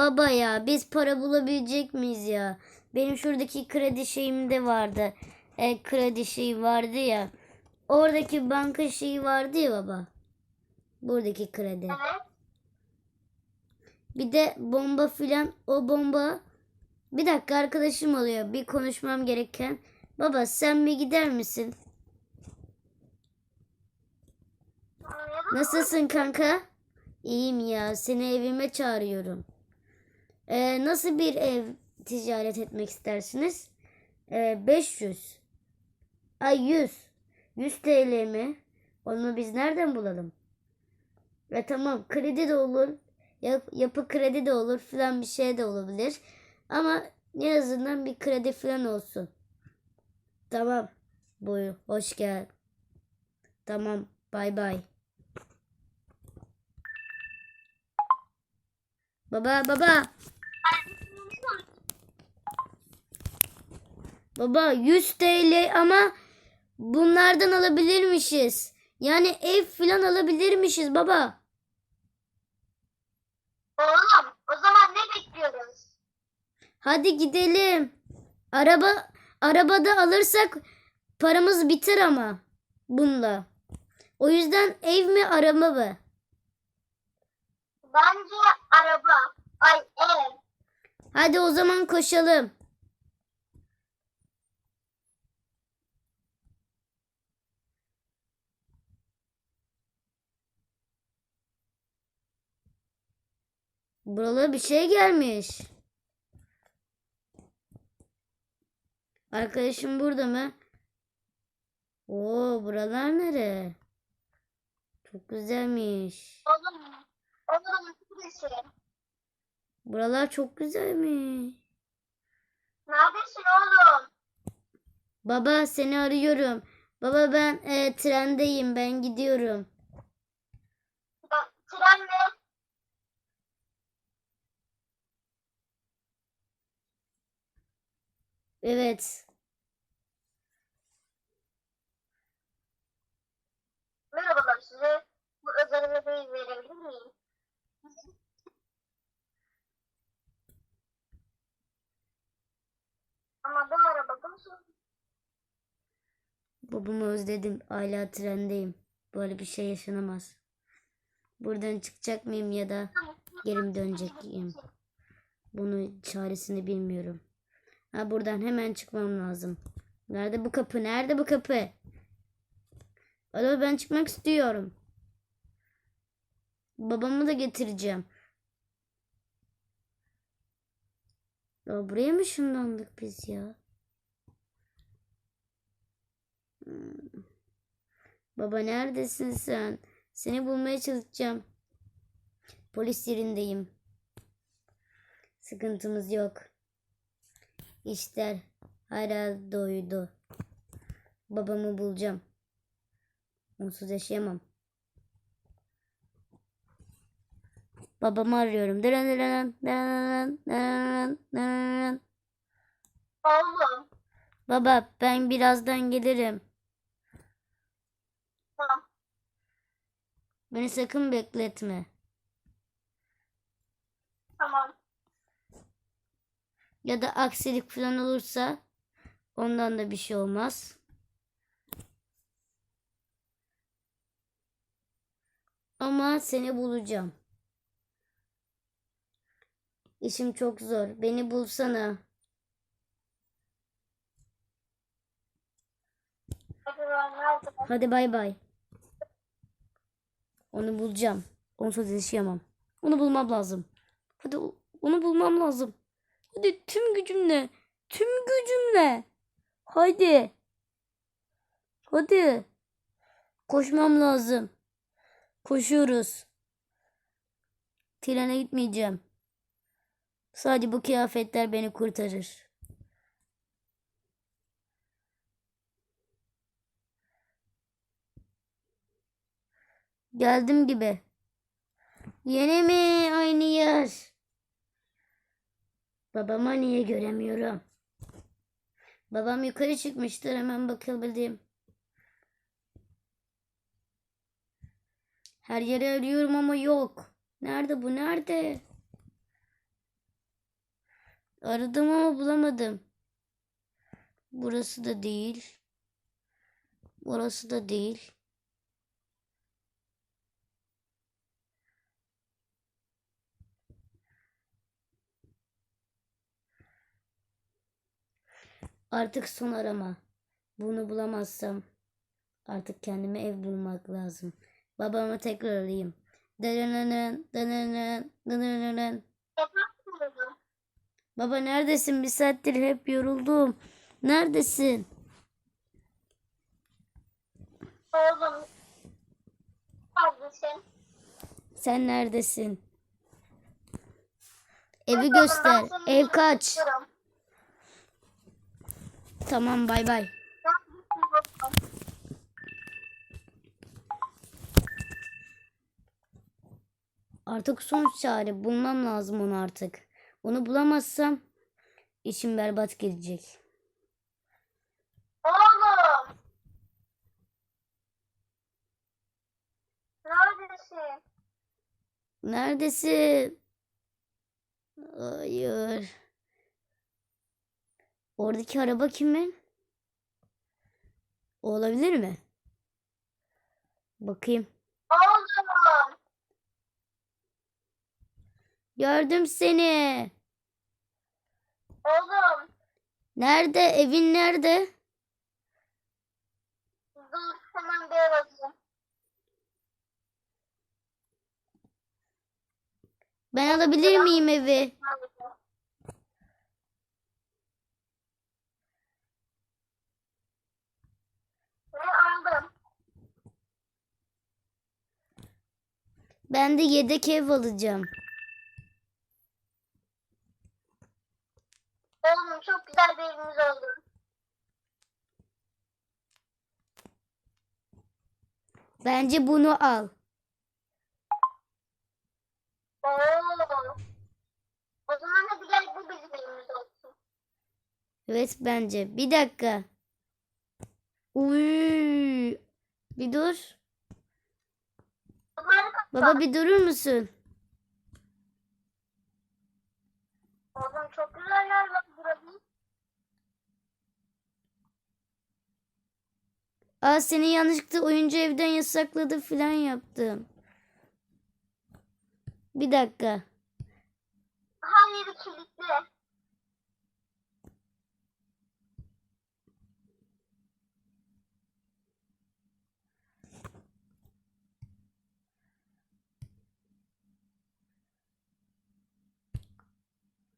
Baba ya biz para bulabilecek miyiz ya? Benim şuradaki kredi şeyimde vardı. E, kredi şeyi vardı ya. Oradaki banka şeyi vardı ya baba. Buradaki kredi. Bir de bomba filan o bomba. Bir dakika arkadaşım oluyor. Bir konuşmam gereken. Baba sen mi gider misin? Nasılsın kanka? İyiyim ya. Seni evime çağırıyorum. Ee, nasıl bir ev ticaret etmek istersiniz? Ee, 500. Ay 100. 100 TL mi? Onu biz nereden bulalım? Ve tamam kredi de olur. Yap, yapı kredi de olur filan bir şey de olabilir. Ama en azından bir kredi filan olsun. Tamam. Buyur. Hoş gel. Tamam. Bay bay. Baba baba. Baba 100 TL ama bunlardan alabilirmişiz. Yani ev filan alabilirmişiz baba. Oğlum o zaman ne bekliyoruz? Hadi gidelim. Araba arabada alırsak paramız biter ama bununla. O yüzden ev mi araba mı? Bence araba. Ay ev. Hadi o zaman koşalım. Buralara bir şey gelmiş. Arkadaşım burada mı? Oo, buralar nere? Çok güzelmiş. Oğlum. Oğlum? Buralar çok güzelmiş. Neredesin oğlum? Baba seni arıyorum. Baba ben e, trendeyim. Ben gidiyorum. Evet. Merhabalar size. Bu özel arabayı verebilir miyim? Ama bu araba nasıl? Babamı özledim. Hala trendeyim. Böyle bir şey yaşanamaz. Buradan çıkacak mıyım ya da geri mi dönecek miyim? Bunu çaresini bilmiyorum. Ha buradan hemen çıkmam lazım. Nerede bu kapı? Nerede bu kapı? Alo ben çıkmak istiyorum. Babamı da getireceğim. Ya buraya mı ışınlandık biz ya? Hmm. Baba neredesin sen? Seni bulmaya çalışacağım. Polis yerindeyim. Sıkıntımız yok. İşler hala doydu. Babamı bulacağım. Onsuz yaşayamam. Babamı arıyorum. Dırın dırın dırın dırın dırın. Oğlum. Baba ben birazdan gelirim. Tamam. Beni sakın bekletme. Tamam. Ya da aksilik falan olursa ondan da bir şey olmaz. Ama seni bulacağım. İşim çok zor. Beni bulsana. Hadi bay bay. Onu bulacağım. Onsuz yaşayamam. Onu bulmam lazım. Hadi onu bulmam lazım. Hadi tüm gücümle. Tüm gücümle. Hadi. Hadi. Koşmam lazım. Koşuyoruz. Trene gitmeyeceğim. Sadece bu kıyafetler beni kurtarır. Geldim gibi. Yine mi aynı yer? Babama niye göremiyorum? Babam yukarı çıkmıştır hemen bakabildim. Her yeri arıyorum ama yok. Nerede bu? Nerede? Aradım ama bulamadım. Burası da değil. Burası da değil. Artık son arama. Bunu bulamazsam artık kendime ev bulmak lazım. Babamı tekrar arayayım. Dınının. Efendim dedim. Baba neredesin? Bir saattir hep yoruldum. Neredesin? Oğlum. Neredesin? Sen neredesin? Evi göster. Ev kaç? Durum. Tamam bay bay. Artık son çare. Bulmam lazım onu artık. Onu bulamazsam işim berbat gidecek. Oğlum. Neredesin? Neredesin? Hayır. Oradaki araba kimin? O olabilir mi? Bakayım. Oğlum. Gördüm seni. Oğlum. Nerede? Evin nerede? Dur hemen bir ev atayım. Ben alabilir miyim evi? Neredesin? Ve aldım. Ben de yedek ev alacağım. Oğlum çok güzel bir evimiz oldu. Bence bunu al. Oo. O zaman hadi gel bu bizim evimiz olsun. Evet bence. Bir dakika. Uy. Bir dur. Baba bir durur musun? Oğlum çok güzel yer var burası. Aa seni yanlışlıkla oyuncu evden yasakladı filan yaptım. Bir dakika. Her yeri kilitli.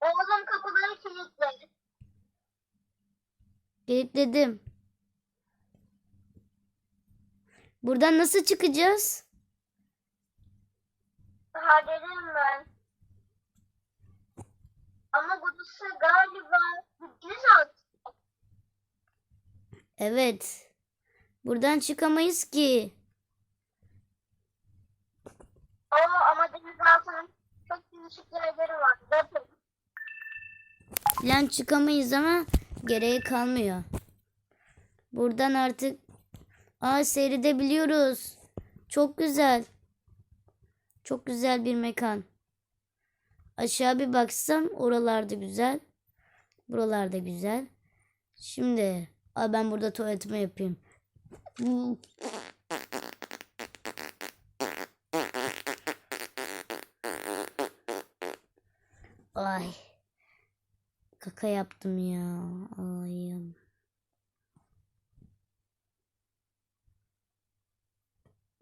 Oğlum kapıları kilitli. Kilitledim. Buradan nasıl çıkacağız? Hallederim ben. Ama burası galiba deniz altı. Evet. Buradan çıkamayız ki. Oo, ama deniz altının çok değişik yerleri var. Zaten Falan çıkamayız ama gereği kalmıyor. Buradan artık Aa seyredebiliyoruz. Çok güzel. Çok güzel bir mekan. Aşağı bir baksam oralarda güzel. Buralarda güzel. Şimdi aa, ben burada tuvaletimi yapayım. Ay. Kaka yaptım ya. Ayım.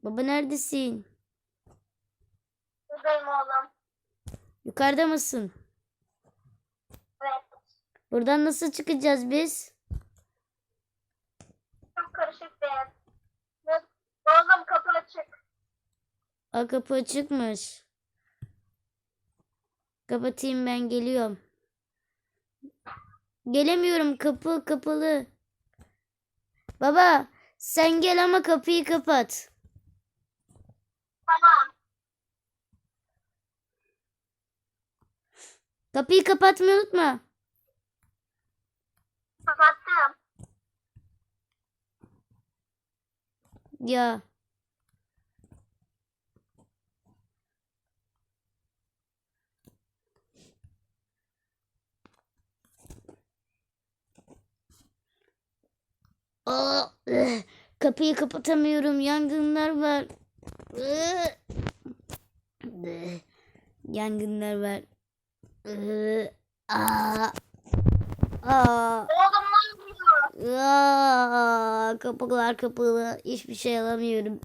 Baba neredesin? buradayım oğlum. Yukarıda mısın? Evet. Buradan nasıl çıkacağız biz? Çok karışık bir yer. Oğlum kapı açık. Aa, kapı açıkmış. Kapatayım ben geliyorum. Gelemiyorum kapı kapalı. Baba sen gel ama kapıyı kapat. Tamam. Kapıyı kapatmayı unutma. Kapattım. Ya. Ih, Kapıyı kapatamıyorum. Yangınlar var. Yangınlar var. Ih, Aa. Aa. Aa, kapılar kapalı. Hiçbir şey alamıyorum.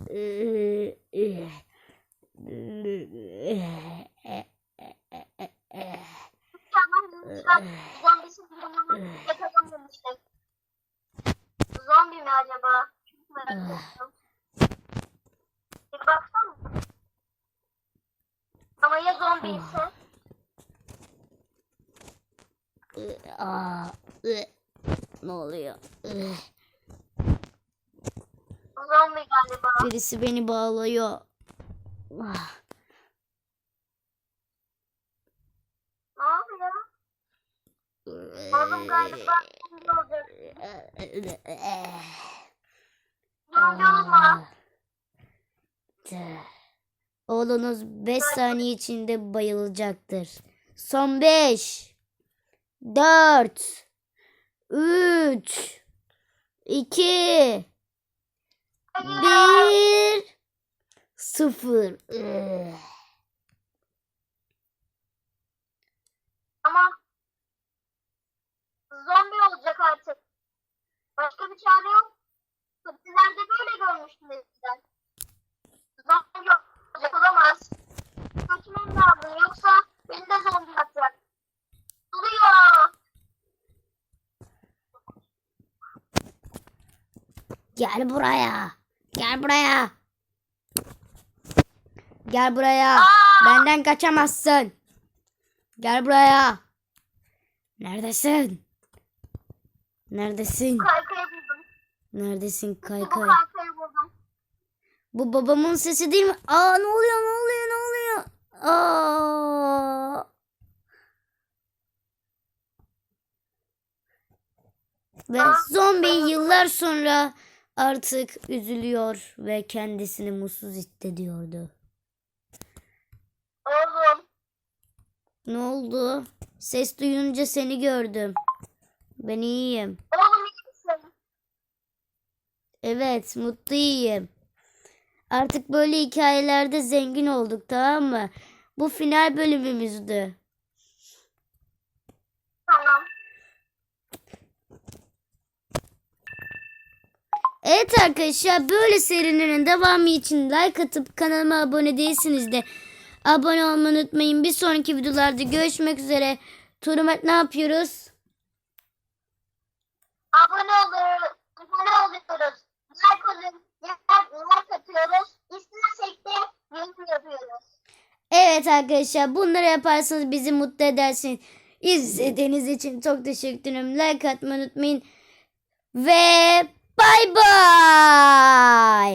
Zombisi durumunu yakalanmamışlar. Zombi mi acaba? Çok merak ettim. Bir baksana. Ama ya zombi ise? Aa, ıh. ne oluyor? Ih, Zombi galiba. Birisi beni bağlıyor. Ah, Ne oluyor? Oğlum galiba. Oğlunuz 5 saniye içinde bayılacaktır. Son 5 4 3 2 1 0 Ama zombi olacak artık. Başka bir çare yok. Sizlerde böyle görmüştüm eskiden. Zombi olacak olamaz. Kaçmam lazım yoksa beni de zombi yapacak. Oluyor. Gel buraya. Gel buraya. Gel buraya. Aa! Benden kaçamazsın. Gel buraya. Neredesin? Neredesin? Kaykayı buldum. Neredesin Bu kaykay? kaykayı buldum. Bu babamın sesi değil mi? Aa ne oluyor ne oluyor ne oluyor? Aa. Ve zombi yıllar sonra artık üzülüyor ve kendisini mutsuz hissediyordu. Oğlum. Ne oldu? Ses duyunca seni gördüm. Ben iyiyim. Oğlum iyi misin? Evet, mutluyum. Artık böyle hikayelerde zengin olduk, tamam mı? Bu final bölümümüzdü. Tamam. Evet arkadaşlar böyle serilerin devamı için like atıp kanalıma abone değilsiniz de abone olmayı unutmayın. Bir sonraki videolarda görüşmek üzere. Turumet ne yapıyoruz? Abone oluyoruz. Abone oluyoruz. Like oluyoruz. Like atıyoruz. İstersek de yorum yapıyoruz. Evet arkadaşlar bunları yaparsanız bizi mutlu edersiniz. İzlediğiniz için çok teşekkür ederim. Like atmayı unutmayın. Ve bay bay.